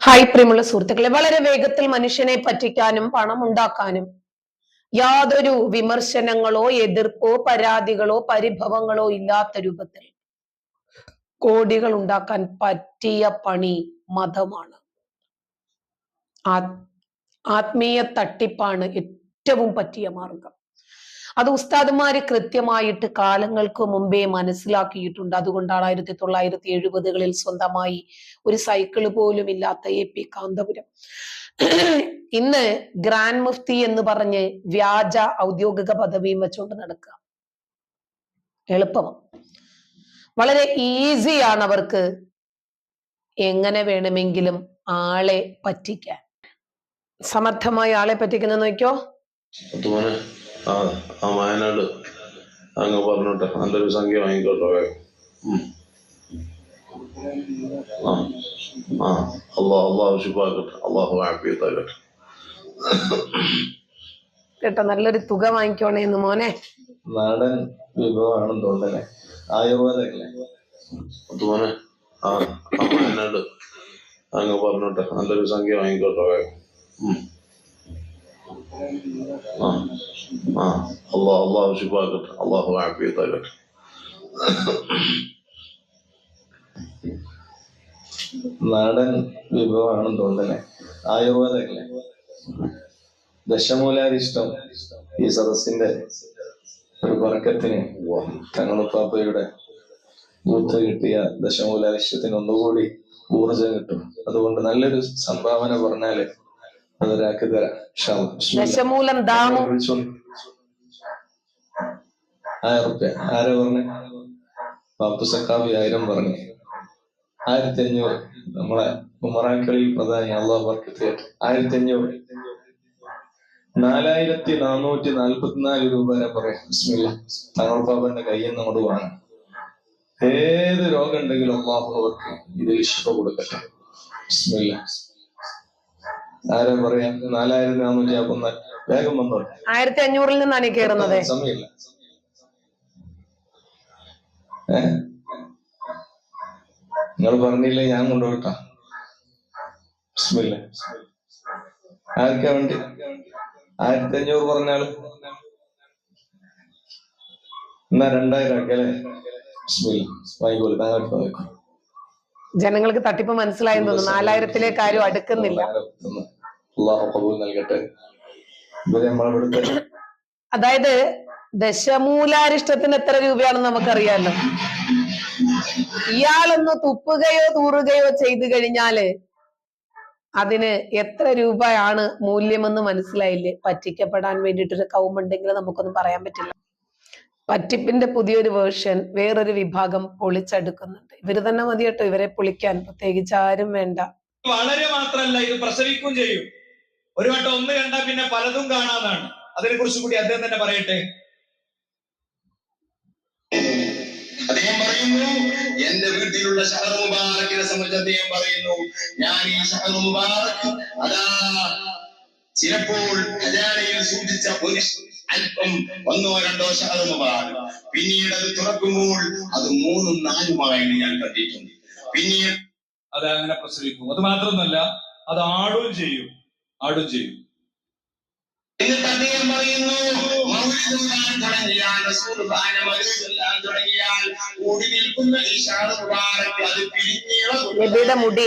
Hi പ്രിയമുള്ള സുഹൃത്തുക്കളെ വളരെ വേഗത്തിൽ മനുഷ്യനെ പറ്റിക്കാനും പണം ഉണ്ടാക്കാനും യാതൊരു വിമർശനങ്ങളോ എതിർപ്പോ പരാതികളോ പരിഭവങ്ങളോ ഇല്ലാത്ത രൂപത്തിൽ കോടികൾ ഉണ്ടാക്കാൻ പറ്റിയ പണി മതമാണ്. ആത്മീയ തട്ടിപ്പാണ് ഏറ്റവും പറ്റിയ മാർഗം. അത് ഉസ്താദുമാര് കൃത്യമായിട്ട് കാലങ്ങൾക്ക് മുമ്പേ മനസ്സിലാക്കിയിട്ടുണ്ട്. അതുകൊണ്ടാണ് ആയിരത്തി തൊള്ളായിരത്തി എഴുപതുകളിൽ സ്വന്തമായി ഒരു സൈക്കിൾ പോലും ഇല്ലാത്ത എ പി കാന്തപുരം. ഇന്ന് ഗ്രാൻഡ് മുഫ്തി എന്ന് പറഞ്ഞ് വ്യാജ ഔദ്യോഗിക പദവിയും വെച്ചുകൊണ്ട് നടക്കുക. എളുപ്പമാണ് വളരെ ഈസിയാണ് അവർക്ക് എങ്ങനെ വേണമെങ്കിലും ആളെ പറ്റിക്കാൻ. സമർത്ഥമായി ആളെ പറ്റിക്കുന്ന നോക്കിയോ ആ ആ വയനാട്. അങ്ങ് പറഞ്ഞോട്ടെ. നല്ലൊരു സംഖ്യ വാങ്ങിക്കോട്ടെ. ആ ആ. അള്ളാഹ് അള്ളാഹു ശുഭാക്കട്ടെ അള്ളാഹു ആഫിയത്താകട്ടെ. കേട്ടോ നല്ലൊരു തുക വാങ്ങിക്കോണേ എന്ന് മോനെ. നാടൻ വിഭവമാണെന്ന് തോന്നണേ ആയുർവേദമല്ലേ ആ ആ വയനാട്. അങ്ങ് പറഞ്ഞോട്ടെ. നല്ലൊരു സംഖ്യ വാങ്ങിക്കോട്ടെ. വേഗം ഉം. ആ ആ. അള്ളാഹ് അള്ളാഹു ശുഭാക്കട്ടെ അള്ളാഹു ആഫിയത്താകട്ടെ നാടൻ വിഭവമാണെന്ന് തോന്നണേ ആയുർവേദമല്ലേ? ദശമൂലാരിഷ്ടം ഈ സദസ്സിന്റെ ഒരു പറക്കത്തിന് തങ്ങളുപ്പാപ്പയുടെ മൂത്ത് കിട്ടിയ ദശമൂലാരിഷ്ടത്തിന് ഒന്നുകൂടി ഊർജം കിട്ടും. അതുകൊണ്ട് നല്ലൊരു സംഭാവന പറഞ്ഞാൽ അതൊരാക്കി തരാം. ദശമൂലം ദാമു. ആയിരം റുപ്യ ആരാ പറഞ്ഞ പാപ്പു സക്കാബി ആയിരം പറഞ്ഞു ആയിരത്തി അഞ്ഞൂറ് നമ്മളെ ഉമറാക്കളിൽ പ്രധാനി അള്ളാഹ് ബർക്കത്ത് ആയിരത്തി അഞ്ഞൂറ് നാലായിരത്തി നാനൂറ്റി നാൽപ്പത്തിനാല് രൂപ വരെ പറയാം. ബിസ്മില്ല. തങ്ങൾ പാപ്പന്റെ കയ്യിൽ നിന്ന് അങ്ങോട്ട് വാങ്ങാം. ഏത് രോഗം ഉണ്ടെങ്കിലും അള്ളാഹു അവർക്ക് ഇതിൽ ശിഫ കൊടുക്കട്ടെ. ബിസ്മില്ല. ആരാ പറയാം? നാലായിരത്തി നാനൂറ്റി ആക്കുന്ന വേഗം വന്നോ. ആയിരത്തി അഞ്ഞൂറിൽ നിന്നാണ് കയറുന്നത് സമയമില്ല. നിങ്ങൾ പറഞ്ഞില്ലേ ഞാൻ കൊണ്ടുപോയിട്ടാ? ആർക്കാ വേണ്ടി? ആയിരത്തി അഞ്ഞൂറ് പറഞ്ഞാൽ എന്നാ രണ്ടായിരം ആക്കല്ലേ ജനങ്ങൾക്ക് തട്ടിപ്പ് മനസ്സിലായെന്ന് തോന്നുന്നു. നാലായിരത്തിലേക്ക് ആരും അടുക്കുന്നില്ല. അള്ളാഹു കബൂൽ നൽകട്ടെ. നമ്മളിവിടുത്തെ അതായത് ദശമൂലാരിഷ്ടത്തിന് എത്ര രൂപയാണെന്ന് നമുക്കറിയാലോ. ഇയാളൊന്ന് തുപ്പുകയോ തൂറുകയോ ചെയ്തു കഴിഞ്ഞാൽ അതിന് എത്ര രൂപയാണ് മൂല്യമെന്ന് മനസ്സിലായില്ലേ? പറ്റിക്കപ്പെടാൻ വേണ്ടിയിട്ടൊരു കൗമുണ്ടെങ്കിൽ നമുക്കൊന്നും പറയാൻ പറ്റില്ല. പറ്റിപ്പിന്റെ പുതിയൊരു വേർഷൻ വേറൊരു വിഭാഗം പൊളിച്ചെടുക്കുന്നുണ്ട്. ഇവർ തന്നെ മതി കേട്ടോ ഇവരെ പൊളിക്കാൻ. പ്രത്യേകിച്ച് ആരും വേണ്ട. വളരെ മാത്രല്ല ഇത് പ്രസവിക്കുകയും ചെയ്യും. ഒരു വട്ടം ഒന്ന് കണ്ടാൽ പിന്നെ പലതും കാണാതാണ് അതിനെ കുറിച്ച് കൂടി അദ്ദേഹം തന്നെ പറയട്ടെ. അദ്ദേഹം പറയുന്നു എന്റെ വീട്ടിലുള്ള ഷഹർ മുബാറക്കിനെ സംബന്ധിച്ച് അദ്ദേഹം പറയുന്നു ഞാൻ ഈ ഷഹർ മുബാറക് അതാ ചിലപ്പോൾ ഖജാനയിൽ സൂചിച്ച ഒരു അല്പം ഒന്നോ രണ്ടോ ഷഹർ മുബാറക്. പിന്നീട് അത് തുറക്കുമ്പോൾ അത് മൂന്നും നാലുമായിട്ട് ഞാൻ കണ്ടിട്ടുണ്ട്. പിന്നീട് അത് അങ്ങനെ പ്രസവിക്കും. അത് മാത്രമൊന്നുമല്ല അത് ആടും ചെയ്യും. ആടും ചെയ്യും. നബിയുടെ മുടി.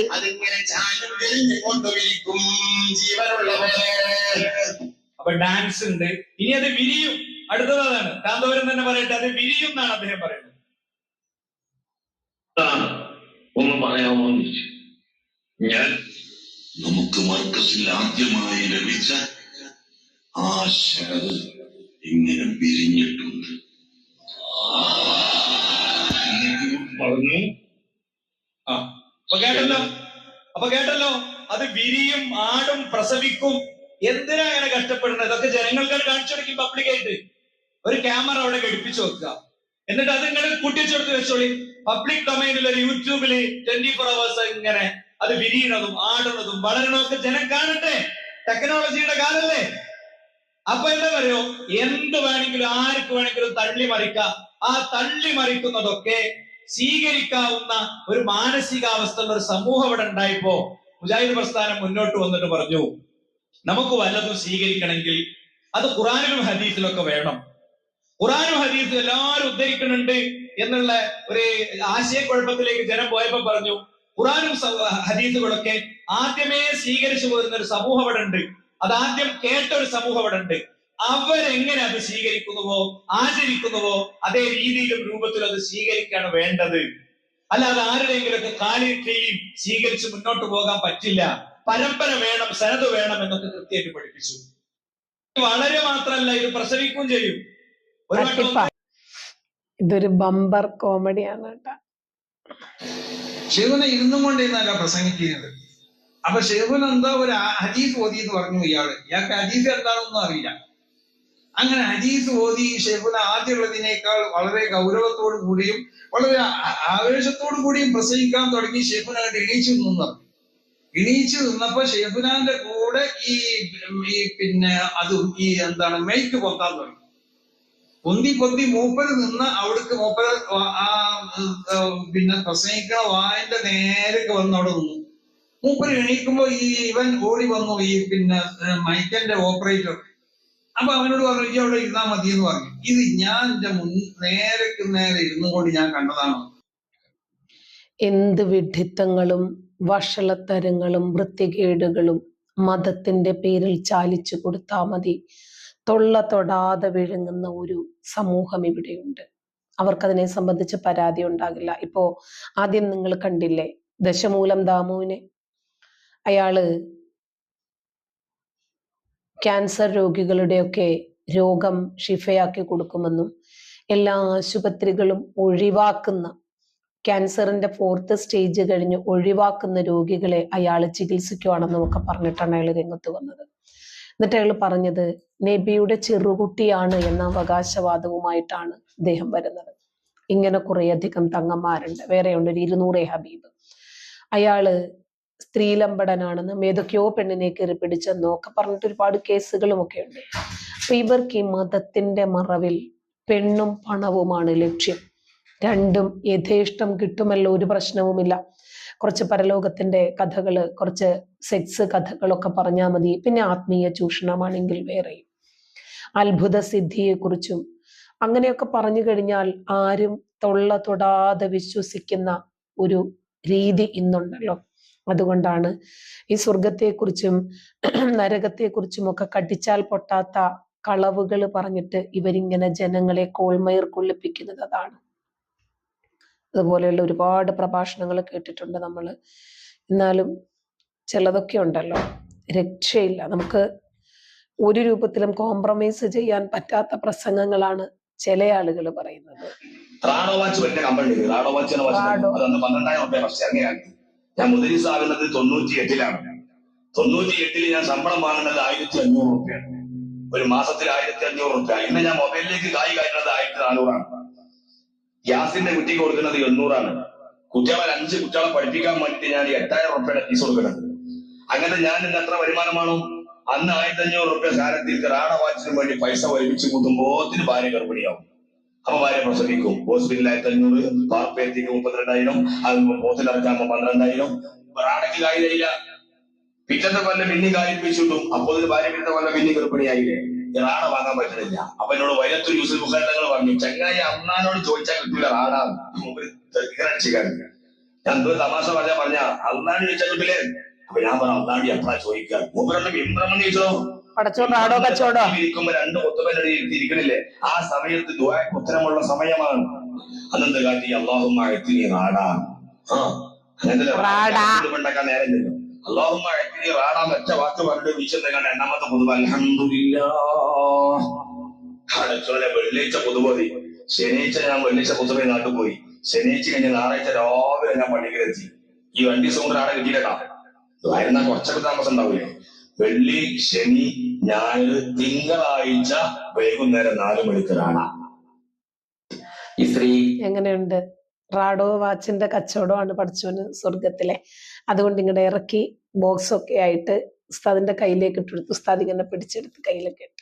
അപ്പൊ ഡാൻസ് ഉണ്ട്. ഇനി അത് വിരിയും. അടുത്തത് അതാണ്. കാന്തപുരം തന്നെ പറയട്ടെ അത് വിരിയും എന്നാണ് അദ്ദേഹം പറയുന്നത്. ഒന്ന് പറയാമോ ഞാൻ നമുക്ക് മർക്കസിൽ ആദ്യമായി ലഭിച്ച ആ ശരത് ഇങ്ങനെ പിരിഞ്ഞിട്ടുണ്ട് പറഞ്ഞു. അപ്പൊ കേട്ടല്ലോ? അപ്പൊ കേട്ടല്ലോ? അത് വിരിയും ആടും പ്രസവിക്കും. എന്തിനാ അങ്ങനെ കഷ്ടപ്പെടുന്നത്? ഇതൊക്കെ ജനങ്ങൾക്ക് കാണിച്ചു കൊടുക്കും പബ്ലിക്കായിട്ട് ഒരു ക്യാമറ അവിടെ ഘടിപ്പിച്ചു വെക്കുക. എന്നിട്ട് അത് ഇങ്ങനെ കൂട്ടിച്ചെടുത്ത് വെച്ചോളി. പബ്ലിക് ഡൊമൈനിൽ യൂട്യൂബിൽ ട്വന്റി ഫോർ അവേഴ്സ് ഇങ്ങനെ അത് വിരിയണതും ആടുന്നതും വളരണമൊക്കെ ജനം കാണട്ടെ? ടെക്നോളജിയുടെ കാലല്ലേ? അപ്പൊ എന്താ പറയോ എന്ത് വേണമെങ്കിലും ആർക്ക് വേണമെങ്കിലും തള്ളി ആ തള്ളി മറിക്കുന്നതൊക്കെ സ്വീകരിക്കാവുന്ന ഒരു മാനസികാവസ്ഥ ഒരു സമൂഹം ഇവിടെ ഉണ്ടായപ്പോ. മുജാഹിദ് പ്രസ്ഥാനം മുന്നോട്ട് വന്നിട്ട് പറഞ്ഞു നമുക്ക് വല്ലതും സ്വീകരിക്കണമെങ്കിൽ അത് ഖുറാനിലും ഹദീസിലൊക്കെ വേണം. ഖുറാനും ഹദീസും എല്ലാവരും ഉദ്ധരിക്കുന്നുണ്ട് എന്നുള്ള ഒരു ആശയക്കുഴപ്പത്തിലേക്ക് ജനം പോയപ്പോ പറഞ്ഞു ഖുറാനും ഹദീസുകളൊക്കെ ആദ്യമേ സ്വീകരിച്ചു പോരുന്ന ഒരു സമൂഹം അവിടെ ഉണ്ട് അത് ആദ്യം കേട്ട ഒരു സമൂഹം അവിടെ ഉണ്ട് അവരെങ്ങനെ അത് സ്വീകരിക്കുന്നുവോ ആചരിക്കുന്നുവോ അതേ രീതിയിലും രൂപത്തിലും അത് സ്വീകരിക്കുകയാണ് വേണ്ടത്. അല്ലാതെ ആരുടെയെങ്കിലൊക്കെ കീഴിൽ സ്വീകരിച്ച് മുന്നോട്ട് പോകാൻ പറ്റില്ല. പരമ്പര വേണം സനത് വേണം എന്നൊക്കെ കൃത്യമായിട്ട് പഠിപ്പിച്ചു. വളരെ മാത്രമല്ല ഇത് പ്രസവിക്കുകയും ചെയ്യും. ഇതൊരു ബമ്പർ കോമഡിയാണ് കേട്ടോ. ഷെയ്ഖുന ഇരുന്നും കൊണ്ടിരുന്നല്ല പ്രസംഗിക്കുന്നത്. അപ്പൊ ഷെയ്ഖുൻ എന്താ ഒരു ഹദീസ് ഓതി എന്ന് പറഞ്ഞു ഇയാൾ. ഇയാൾക്ക് ഹദീസ് എന്താണെന്നൊന്നും അറിയില്ല. അങ്ങനെ ഹദീസ് ഓതി ഷെയ്ഖുന ആദ്യമുള്ളതിനേക്കാൾ വളരെ ഗൗരവത്തോടു കൂടിയും വളരെ ആവേശത്തോടു കൂടിയും പ്രസംഗിക്കാൻ തുടങ്ങി ഷെയ്ഖുന എണീച്ചു നിന്നു. എണീച്ചു നിന്നപ്പോ ഷെയ്ഖുനാന്റെ കൂടെ ഈ ഈ പിന്നെ അത് ഈ എന്താണ് മെയ്ക്ക് പൊത്താൻ തുടങ്ങി. പൊന്തി പൊന്തി മൂപ്പര് നിന്ന് അവിടേക്ക് മൂപ്പര് ആ- പിന്നെ പ്രസംഗിക്കണ വായന്റെ നേരൊക്കെ വന്ന് അവിടെ നിന്നു. മൂപ്പര് എണീക്കുമ്പോ ഈ ഇവൻ ഓടി വന്നു ഈ പിന്നെ മൈക്കന്റെ ഓപ്പറേറ്റർ. അപ്പൊ അവനോട് പറഞ്ഞു ഈ അവിടെ ഇരുന്നാ മതി എന്ന് പറഞ്ഞു. ഇത് ഞാൻ എന്റെ മുൻ നേരക്ക് നേരെ ഇരുന്നു കൊണ്ട് ഞാൻ കണ്ടതാണ്. എന്ത് വിഡ്ഢിത്തങ്ങളും വഷളത്തരങ്ങളും വൃത്തികേടുകളും മതത്തിന്റെ പേരിൽ ചാലിച്ചു കൊടുത്താൽ മതി. തൊള്ള തൊടാതെ വിഴുങ്ങുന്ന ഒരു സമൂഹം ഇവിടെയുണ്ട്. അവർക്കതിനെ സംബന്ധിച്ച് പരാതി ഉണ്ടാകില്ല. ഇപ്പോ ആദ്യം നിങ്ങൾ കണ്ടില്ലേ ദശമൂലം ദാമുവിനെ? അയാൾ ക്യാൻസർ രോഗികളുടെയൊക്കെ രോഗം ഷിഫയാക്കി കൊടുക്കുമെന്നും എല്ലാ ആശുപത്രികളും ഒഴിവാക്കുന്ന ക്യാൻസറിന്റെ ഫോർത്ത് സ്റ്റേജ് കഴിഞ്ഞ് ഒഴിവാക്കുന്ന രോഗികളെ അയാൾ ചികിത്സിക്കുവാണെന്നും ഒക്കെ പറഞ്ഞിട്ടാണ് അയാൾ രംഗത്ത് വന്നത്. എന്നിട്ട് അയാൾ പറഞ്ഞത് നബിയുടെ ചെറുകുട്ടിയാണ് എന്ന അവകാശവാദവുമായിട്ടാണ് അദ്ദേഹം വരുന്നത്. ഇങ്ങനെ കുറേയധികം തങ്ങന്മാരുണ്ട്. വേറെയുണ്ട് ഒരു ഇരുന്നൂറേ ഹബീബ്. അയാൾ സ്ത്രീലമ്പടനാണെന്നും ഏതൊക്കെയോ പെണ്ണിനെ കയറി പിടിച്ചെന്നോ ഒക്കെ പറഞ്ഞിട്ട് ഒരുപാട് കേസുകളും ഒക്കെ ഉണ്ട്. അപ്പൊ ഇവർക്ക് ഈ മതത്തിന്റെ മറവിൽ പെണ്ണും പണവുമാണ് ലക്ഷ്യം. രണ്ടും യഥേഷ്ടം കിട്ടുമല്ലോ ഒരു പ്രശ്നവുമില്ല. കുറച്ച് പരലോകത്തിന്റെ കഥകൾ കുറച്ച് സെക്സ് കഥകളൊക്കെ പറഞ്ഞാൽ മതി. പിന്നെ ആത്മീയ ചൂഷണമാണെങ്കിൽ വേറെയും. അത്ഭുത സിദ്ധിയെക്കുറിച്ചും അങ്ങനെയൊക്കെ പറഞ്ഞു കഴിഞ്ഞാൽ ആരും തൊള്ള തൊടാതെ വിശ്വസിക്കുന്ന ഒരു രീതി ഇന്നുണ്ടല്ലോ. അതുകൊണ്ടാണ് ഈ സ്വർഗത്തെക്കുറിച്ചും നരകത്തെക്കുറിച്ചും ഒക്കെ കടിച്ചാൽ പൊട്ടാത്ത കളവുകൾ പറഞ്ഞിട്ട് ഇവരിങ്ങനെ ജനങ്ങളെ കോൾമയർ കൊള്ളിപ്പിക്കുന്നത് അതാണ്. അതുപോലെയുള്ള ഒരുപാട് പ്രഭാഷണങ്ങൾ കേട്ടിട്ടുണ്ട് നമ്മൾ. എന്നാലും ചിലതൊക്കെ ഉണ്ടല്ലോ. രക്ഷയില്ല. നമുക്ക് ഒരു രൂപത്തിലും കോംപ്രമൈസ് ചെയ്യാൻ പറ്റാത്ത പ്രസംഗങ്ങളാണ് ചില ആളുകൾ പറയുന്നത്. റാഡോ വാച്ച് വലിയ കമ്പനി റാഡോ വാച്ച് എന്ന വാച്ച് പന്ത്രണ്ടായിരം റുപ്യ ഫസ്റ്റ് ഇറങ്ങിയാണ് ഞാൻ മുതലിസ് ആകുന്നത് തൊണ്ണൂറ്റി എട്ടിലാണ് തൊണ്ണൂറ്റി എട്ടിൽ ഞാൻ ശമ്പളം വാങ്ങുന്നത് ആയിരത്തി അഞ്ഞൂറ് റുപ്യാണ് ഒരു മാസത്തിൽ ആയിരത്തി അഞ്ഞൂറ് റുപ്യ ഇന്ന് ഞാൻ മൊബൈലിലേക്ക് കായ് കയറുന്നത് ആയിരത്തി നാനൂറാണ്. ഗ്യാസിന്റെ കുറ്റി കൊടുക്കുന്നത് എണ്ണൂറാണ്. കുട്ടികളെ അഞ്ച് കുട്ടികളെ പഠിപ്പിക്കാൻ വേണ്ടിയിട്ട് ഞാൻ എട്ടായിരം റുപ്യയുടെ ഫീസ് കൊടുക്കണം അങ്ങനെ ഞാൻ ഇന്ന് എത്ര വരുമാനമാണോ അന്ന് ആയിരത്തി അഞ്ഞൂറ് റുപ്യ കാലത്തിൽ കിറാട വാച്ചിന് വേണ്ടി പൈസ ഒരുമിച്ച് കൂട്ടുമ്പോത്തിന് ഭാര്യ ഗർഭിണിയാവും. അപ്പൊ ഭാര്യ പ്രസവിക്കും. ഹോസ്പിറ്റലിൽ ആയിരത്തി അഞ്ഞൂറ് പാർപ്പേത്തിക്ക് മുപ്പത്തിരണ്ടായിരം അത് പോത്തിലിറക്കാകുമ്പോ പന്ത്രണ്ടായിരം. റാടയ്ക്ക് കാര്യമില്ല. പിറ്റത്തെ കൊല്ലം പിന്നെ കാര്യപ്പിച്ചിട്ടും അപ്പോൾ ഇതിന് ഭാര്യ പിറ്റത്തെ കൊല്ലം പിന്നെ ഗർഭിണിയായില്ലേ? റാട വാങ്ങാൻ പറ്റുന്നില്ല അപ്പൊ എന്നോട് വൈരത്തൊരു യൂസഫ് മുഖേണ്ടങ്ങൾ പറഞ്ഞു ചങ്ങായി അണ്ണാനോട് ചോദിച്ചാൽ കിട്ടില്ല റാട ഇങ്ങനെ ഞാൻ എന്തോ തമാശ പറഞ്ഞാ പറഞ്ഞ അള്ളാണ്ട് ചോദിച്ചാൽ കിട്ടില്ലേ അപ്പൊ ഞാൻ പറഞ്ഞു അള്ളാണ്ട് എപ്പോഴാ ചോദിക്കുക. മൂപ്പരണ്ട് ഇമ്പ്രമണി ചോദിച്ചോ? കച്ചോടോ ഇരിക്കുമ്പോ രണ്ട് ഇരിക്കണില്ലേ? ആ സമയത്ത് ദുആക്ക് ഉത്തരമുള്ള സമയമാണ്. അനന്ത കാട്ടി? അള്ളാഹുമാഴത്തി റാടാ ആ അങ്ങനത്തെ നേരം നേരമില്ലല്ലോ എങ്ങനെ ആടാൻ ഒറ്റ വാക്ക് പറഞ്ഞു വീശുന്ന കണ്ട എണ്ണാമത്തെ പൊതുവ അടച്ചോനെ വെള്ളിയാഴ്ച പൊതുപോതി ശനിയാഴ്ച ഞാൻ വെള്ളിയാഴ്ച പൊതുവെ നാട്ടിൽ പോയി. ശനിയാഴ്ച കഴിഞ്ഞ് ഞായറാഴ്ച രാവിലെ ഞാൻ പള്ളിക്കലെത്തി ഈ വണ്ടി ദിവസം കൊണ്ട് ആടെ കിട്ടിയിട്ടാ. ആയിരുന്ന കുറച്ചൊക്കെ താമസം ഉണ്ടാവില്ലേ? വെള്ളി ശനി ഞായർ തിങ്കളാഴ്ച വൈകുന്നേരം നാല് മണിക്ക് കാണാം ഈ സ്ത്രീ എങ്ങനെയുണ്ട്? റാഡോ വാച്ചിന്റെ കച്ചവടമാണ് പഠിച്ചവന് സ്വർഗത്തിലെ അതുകൊണ്ട് ഇങ്ങോട്ട് ഇറക്കി ബോക്സൊക്കെ ആയിട്ട് ഉസ്താദിന്റെ കയ്യിലേക്ക് ഇട്ടെടുത്ത് ഉസ്താദ് ഇങ്ങനെ പിടിച്ചെടുത്ത് കയ്യിലൊക്കെ ഇട്ട്.